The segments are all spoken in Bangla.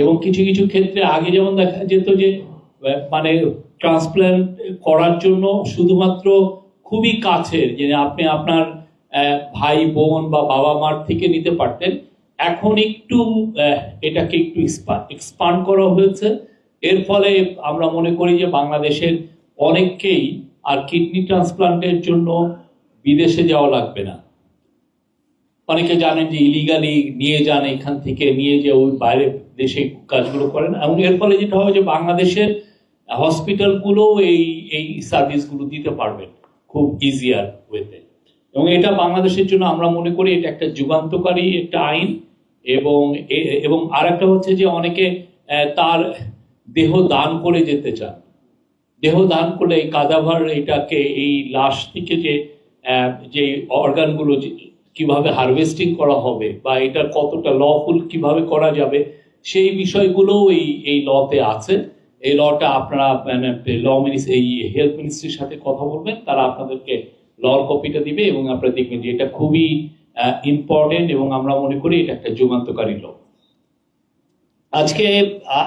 এবং কিছু কিছু ক্ষেত্রে আগে যেমন দেখা যেত যে মানে ট্রান্সপ্ল্যান্ট করার জন্য শুধুমাত্র খুবই কাছের, যে আপনি আপনার ভাই, বোন বা বাবা মার থেকে নিতে পারতেন। এখন একটু এটাকে একটু এক্সপান্ড করা হয়েছে। এর ফলে আমরা মনে করি যে বাংলাদেশের অনেককেই আর কিডনি ট্রান্সপ্লান্টের জন্য বিদেশে যাওয়া লাগবে না। অনেকে জানেন যে ইলিগালি নিয়ে যান এখান থেকে, নিয়ে যে ওই বাইরে দেশে কাজগুলো করেন। এবং এর ফলে যেটা হবে যে বাংলাদেশের হসপিটালগুলো এই এই সার্ভিসগুলো দিতে পারবেন খুব ইজিয়ার ওয়েতে এবং এটা বাংলাদেশের জন্য আমরা মনে করি এটা একটা যুগান্তকারী একটা আইন। এবং এবং আর একটা হচ্ছে যে অনেকে তার দেহ দান করে যেতে চান। দেহ দান করলে এই কাদাভার এটাকে এই লাশ থেকে যে যে অর্গানগুলো কীভাবে হারভেস্টিং করা হবে বা এটা কতটা লফুল কীভাবে করা যাবে, সেই বিষয়গুলোও এই এই লতে আছে। এই লটা আপনারা মানে ল মিনিস্ট্রি এই হেলথ মিনিস্ট্রির সাথে কথা বলবেন, তারা আপনাদেরকে লর কপিটা দিবে এবং আপনারা দেখবেন যে এটা খুবই ইম্পর্টেন্ট এবং আমরা মনে করি এটা একটা যুগান্তকারী ল আজকে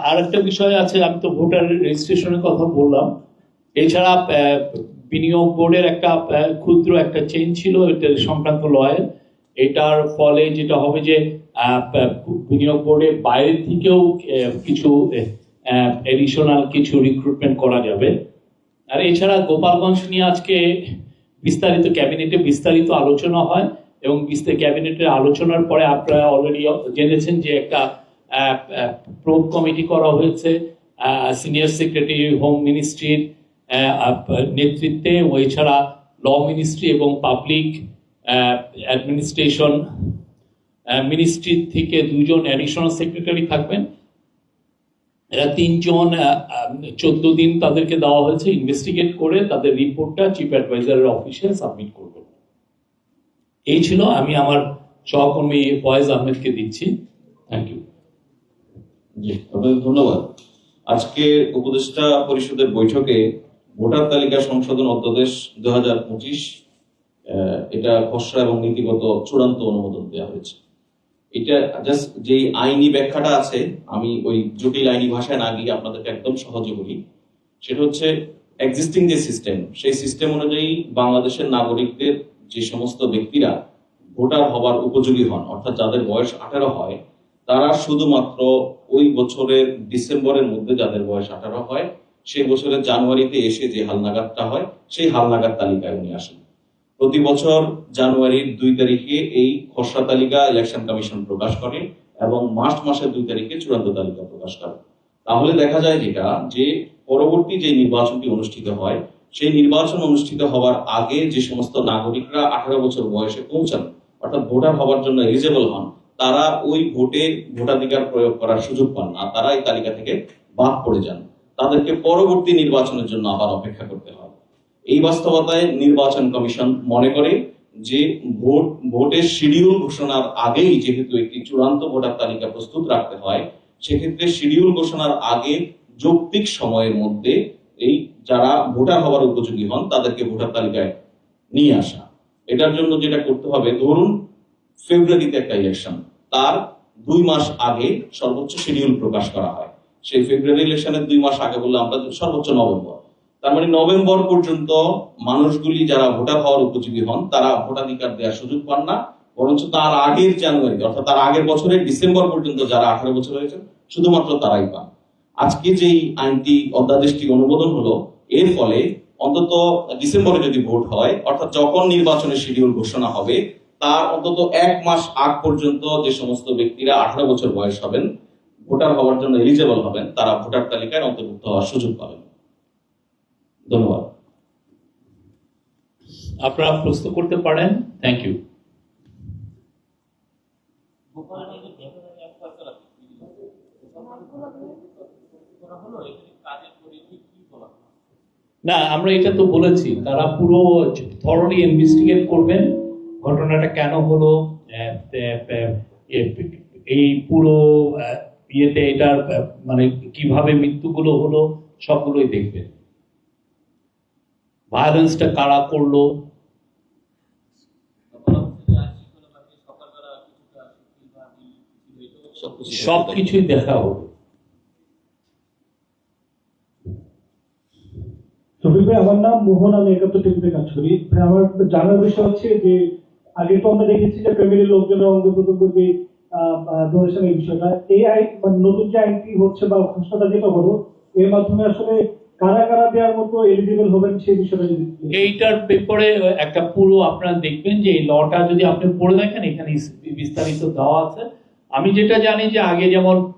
আর একটা বিষয় আছে, আমি তো ভোটার রেজিস্ট্রেশনের কথা বললাম। এছাড়া বিনিয়োগ বোর্ডের একটা ক্ষুদ্র একটা চেঞ্জ ছিল সংক্রান্ত লয়ের এটার ফলে যেটা হবে যে বিনিয়োগ বোর্ডের বাইরে থেকেও কিছু এডিশনাল কিছু রিক্রুটমেন্ট করা যাবে। আর এছাড়া গোপালগঞ্জ নিয়ে আজকে বিস্তারিত ক্যাবিনেটে বিস্তারিত আলোচনা হয় এবং ক্যাবিনেটের আলোচনার পরে আপনারা অলরেডি জেনেছেন যে একটা প্রোব কমিটি করা হয়েছে সিনিয়র সেক্রেটারি হোম মিনিস্ট্রির নেতৃত্বে ও এছাড়া ল মিনিস্ট্রি এবং পাবলিক অ্যাডমিনিস্ট্রেশন মিনিস্ট্রি থেকে দুজন অ্যাডিশনাল সেক্রেটারি থাকবেন। এরা তিনজন চোদ্দ দিন তাদেরকে দেওয়া হয়েছে। ইনভেস্টিগেট করে তাদের রিপোর্টটা চিফ অ্যাডভাইজারের অফিসে সাবমিট করবেন। এই ছিল আমি আমার সহকর্মী ফয়েজ আহমেদকে দিচ্ছি। থ্যাংক ইউ জি, আপনাদের ধন্যবাদ। আজকে উপদেষ্টা পরিষদের বৈঠকে ভোটার তালিকা সংশোধন অধ্যাদেশ দু হাজার পঁচিশ এটা খসড়া এবং নীতিগত চূড়ান্ত অনুমোদন দেওয়া হয়েছে। এটা জাস্ট যে আইনি ব্যাখ্যাটা আছে, আমি ওই জটিল আইনি ভাষায় না গিয়ে আপনাদেরকে একদম সহজে বলি, সেটা হচ্ছে এক্সিস্টিং যে সিস্টেম সেই সিস্টেম অনুযায়ী বাংলাদেশের নাগরিকদের যে সমস্ত ব্যক্তিরা ভোটার হবার উপযোগী হন, অর্থাৎ যাদের বয়স আঠারো হয়, তারা শুধুমাত্র ওই বছরের ডিসেম্বরের মধ্যে যাদের বয়স আঠারো হয় সেই বছরের জানুয়ারিতে এসে যে হালনাগাদটা হয়, সেই হালনাগাদ তালিকায় উনি আসেন। প্রতি বছর জানুয়ারির দুই তারিখে এই খসড়া তালিকা ইলেকশন কমিশন প্রকাশ করে এবং মার্চ মাসের দুই তারিখে চূড়ান্ত তালিকা প্রকাশ করে। তাহলে দেখা যায় যেটা, যে পরবর্তী যে নির্বাচনটি অনুষ্ঠিত হয়, সেই নির্বাচন অনুষ্ঠিত হওয়ার আগে যে সমস্ত নাগরিকরা আঠারো বছর বয়সে পৌঁছান, অর্থাৎ ভোটার হওয়ার জন্য এলিজেবল হন, তারা ওই ভোটে ভোটাধিকার প্রয়োগ করার সুযোগ পান না, তারা এই তালিকা থেকে বাদ পড়ে যান। তাদেরকে পরবর্তী নির্বাচনের জন্য আবার অপেক্ষা করতে হবে। এই বাস্তবতায় নির্বাচন কমিশন মনে করে যে ভোট, ভোটের শিডিউল ঘোষণার আগেই যেহেতু একটি চূড়ান্ত ভোটার তালিকা প্রস্তুত রাখতে হয়, সেক্ষেত্রে শিডিউল ঘোষণার আগে যৌক্তিক সময়ের মধ্যে এই যারা ভোটার হওয়ার উপযোগী হন, তাদেরকে ভোটার তালিকায় নিয়ে আসা। এটার জন্য যেটা করতে হবে, ধরুন ফেব্রুয়ারিতে একটা ইলেকশন, তার দুই মাস আগে সর্বোচ্চ শিডিউল প্রকাশ করা হয়। সেই ফেব্রুয়ারি ইলেকশনের দুই মাস আগে বললে আমরা সর্বোচ্চ নভেম্বর তার মানে নভেম্বর পর্যন্ত মানুষগুলি যারা ভোটার হওয়ার উপযোগী হন, তারা ভোটাধিকার দেওয়ার সুযোগ পান না। বরঞ্চ তার আগের জানুয়ারি অর্থাৎ তার আগের বছরের ডিসেম্বর পর্যন্ত যারা আঠারো বছর হয়েছেন শুধুমাত্র তারাই পান। আজকে যেই আইনটি অধ্যাদেশটি অনুমোদন হলো, এর ফলে অন্তত ডিসেম্বরে যদি ভোট হয়, অর্থাৎ যখন নির্বাচনের শিডিউল ঘোষণা হবে, তার অন্তত এক মাস আগ পর্যন্ত যে সমস্ত ব্যক্তিরা আঠারো বছর বয়স হবেন ভোটার হওয়ার জন্য এলিজেবল হবেন, তারা ভোটার তালিকায় অন্তর্ভুক্ত হওয়ার সুযোগ পাবেন। ধন্যবাদ। আপনারা প্রশ্ন করতে পারেন। থ্যাংক ইউ না, আমরা এটা তো বলেছি, তারা পুরো থরলি ইনভেস্টিগেট করবেন, ঘটনাটা কেন হলো এই পুরো ইয়েতে এটার মানে কীভাবে মৃত্যুগুলো হলো, সবগুলোই দেখবেন। ভায়োলেন্সটা কারা করল? সবকিছুই দেখা হবে। সফিক ভাই, আমার নাম মোহন, আমি একাত্তর টিভিতে কাজ করি। আমার জানার বিষয় হচ্ছে যে, আগে তো আমরা দেখেছি যে ফ্যামিলির লোকজনের অঙ্গ প্রত্যঙ্গ যে যে ডোনেশনের বিষয়টা। এই আইন নতুন যে আইনটি হচ্ছে বা ঘোষণাটা যেটা হলো এর মাধ্যমে আসলে কারা কারা দেওয়ার মতো এলিজিবল হবেন সেই বিষয়টা যদি এইটার ব্যাপারে একটা পুরো আপনারা দেখবেন যে এই লটা যদি আপনি পড়ে দেখেন এখানে বিস্তারিত দেওয়া আছে। আমি যেটা জানি যে আগে যেমন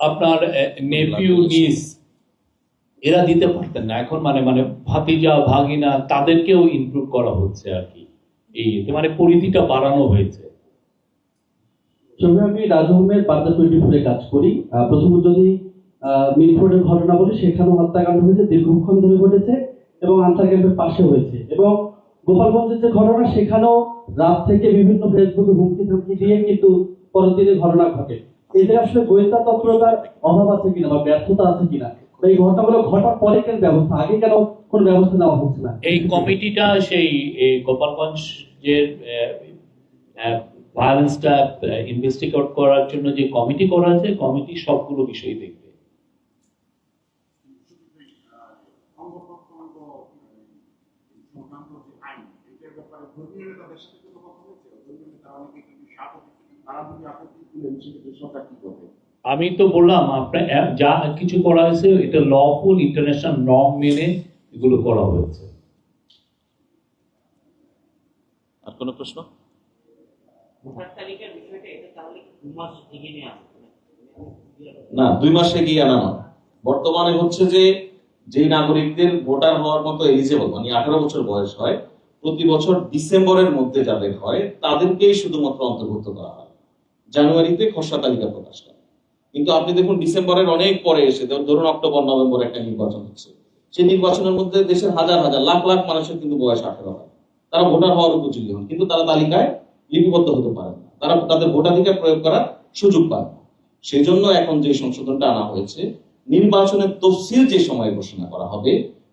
আপনার নেপিউ নিস এরা দিতে পারতেন না। এখন মানে মানে ভাতিজা ভাগিনা তাদেরকেও ইনক্লুড করা হচ্ছে আর কি। এই মানে পরিধিটা বাড়ানো হয়েছে। ছবি আমি রাজভূমের বার্তা টোয়েন্টি কাজ করি। প্রথমত যদি মিলফোর্ডের ঘটনা বলি, সেখানেও হত্যাকাণ্ড হয়েছে, দীর্ঘক্ষণ ধরে ঘটেছে এবং আনসার ক্যাম্পের পাশে হয়েছে। এবং গোপালগঞ্জের যে ঘটনা, সেখানেও রাত থেকে বিভিন্ন ফেসবুকে হুমকি ধমকি দিয়ে কিন্তু পরদিনে ঘটনা ঘটে। এতে আসলে গোয়েন্দা তৎপরতার অভাব আছে কিনা বা ব্যর্থতা আছে কিনা? এই ঘটনাগুলো ঘটার পরে কেন ব্যবস্থা, আগে কেন কোনো ব্যবস্থা নেওয়া হচ্ছে না? এই কমিটিটা সেই, এই গোপালগঞ্জের ভায়োলেন্সটা ইনভেস্টিগেট করার জন্য যে কমিটি করা আছে কমিটি সবগুলো বিষয় দেখবে। আমি তো বললাম, আপনার যা কিছু করা হয়েছে, এটা লফুল ইন্টারন্যাশনাল নর্ম মেনে এগুলো করা হয়েছে। আর কোনো প্রশ্ন? না, দুই বর্তমানে হচ্ছে যে নাগরিকদের ভোটার হওয়ার মতো এলিজেবল মানে আঠারো বছর বয়স হয়, প্রতি বছর ডিসেম্বরের মধ্যে যাদের হয়, তাদেরকেই শুধুমাত্র অন্তর্ভুক্ত করা হয়। জানুয়ারিতে খসড়া তালিকা প্রকাশ করে। কিন্তু আপনি দেখুন, ডিসেম্বরের অনেক পরে এসে ধর- ধরুন অক্টোবর, নভেম্বর একটা নির্বাচন হচ্ছে। সেই নির্বাচনের মধ্যে দেশের হাজার হাজার, লাখ লাখ মানুষের কিন্তু বয়স আঠারো হয়। তারা ভোটার হওয়ার উপযোগী হন, কিন্তু তারা তালিকায় লিপিবদ্ধ হতে পারে তারা তাদের ভোটাধিকার প্রয়োগ করার সুযোগ পায় সেই জন্য এখন যে সংশোধনটা আনা হয়েছে, নির্বাচনের তফসিল যে সময় ঘোষণা করা হবে,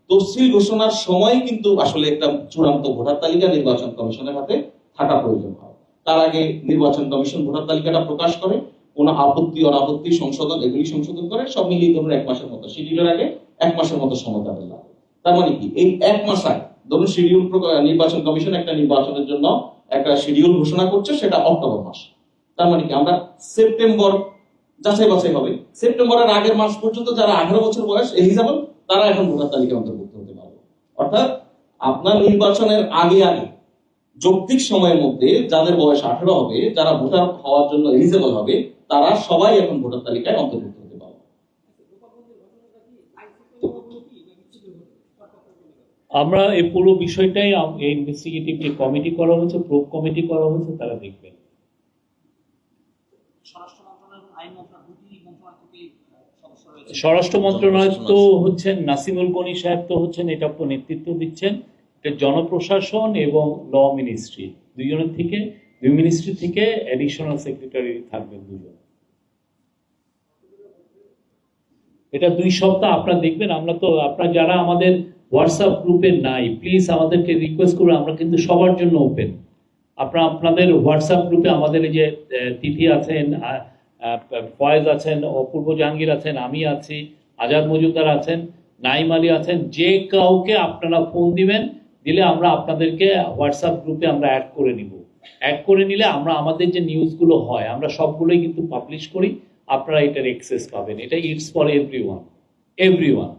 তফসিল ঘোষণার সময় কিন্তু আসলে একটা চূড়ান্ত ভোটার তালিকা নির্বাচন কমিশনের হাতে থাকা প্রয়োজন হয়। তার আগে নির্বাচন কমিশন ভোটার তালিকাটা প্রকাশ করে, কোন আপত্তি, অনাপত্তি, সংশোধন, এগুলি সংশোধন করে, সব মিলিয়ে ধরুন এক মাসের মতো শিডিউলের আগে এক মাসের মতো সময় তাদের লাগে। তার মানে কি? এই এক মাস আগে, ধরুন শিডিউল নির্বাচন কমিশন একটা নির্বাচনের জন্য একটা শিডিউল ঘোষণা করছে, সেটা অক্টোবর মাস। তার মানে কি, আমরা সেপ্টেম্বর যাচাই বাছাই হবে। সেপ্টেম্বরের আগের মাস পর্যন্ত যারা আঠারো বছর বয়স এলিজিবল তারা এখন ভোটার তালিকা অন্তর্ভুক্ত হতে পারবে। অর্থাৎ আপনার নির্বাচনের আগে আগে, যৌক্তিক সময়ের মধ্যে যাদের বয়স আঠারো হবে, যারা ভোটার হওয়ার জন্য এলিজিবল হবে, তারা সবাই এখন ভোটার তালিকায় অন্তর্ভুক্ত হতে পারবে আমরা এই পুরো বিষয়টাই এই ইনভেস্টিগেটিভ যে কমিটি করা হয়েছে প্রোব কমিটি করা হয়েছে তারা দেখবেন স্বরাষ্ট্র মন্ত্রণালয় তো হচ্ছেন নাসিমুল গনি সাহেব তো হচ্ছেন এটা নেতৃত্ব দিচ্ছেন। এটা জনপ্রশাসন এবং ল মিনিস্ট্রি দুজনের থেকে দুই মিনিস্ট্রি থেকে অ্যাডিশনাল সেক্রেটারি থাকবেন দুজন। এটা দুই সপ্তাহ আপনারা দেখবেন আমরা তো আপনারা যারা আমাদের হোয়াটসঅ্যাপ গ্রুপে নাই। প্লিজ আমাদেরকে রিকোয়েস্ট করুন আমরা কিন্তু সবার জন্য ওপেন আপনারা, আপনাদের হোয়াটসঅ্যাপ গ্রুপে আমাদের যে তিথি আছেন ফয়েজ আছেন, অপূর্ব জাহাঙ্গীর আছেন, আমি আছি, আজাদ মজুমদার আছেন, নাইম আলী আছেন, যে কাউকে আপনারা ফোন দিবেন, দিলে আমরা আপনাদেরকে হোয়াটসঅ্যাপ গ্রুপে আমরা অ্যাড করে নিব। অ্যাড করে নিলে আমরা আমাদের যে নিউজগুলো হয়, আমরা সবগুলোই কিন্তু পাবলিশ করি, আপনারা এটার এক্সেস পাবেন। এটা it's for every one every one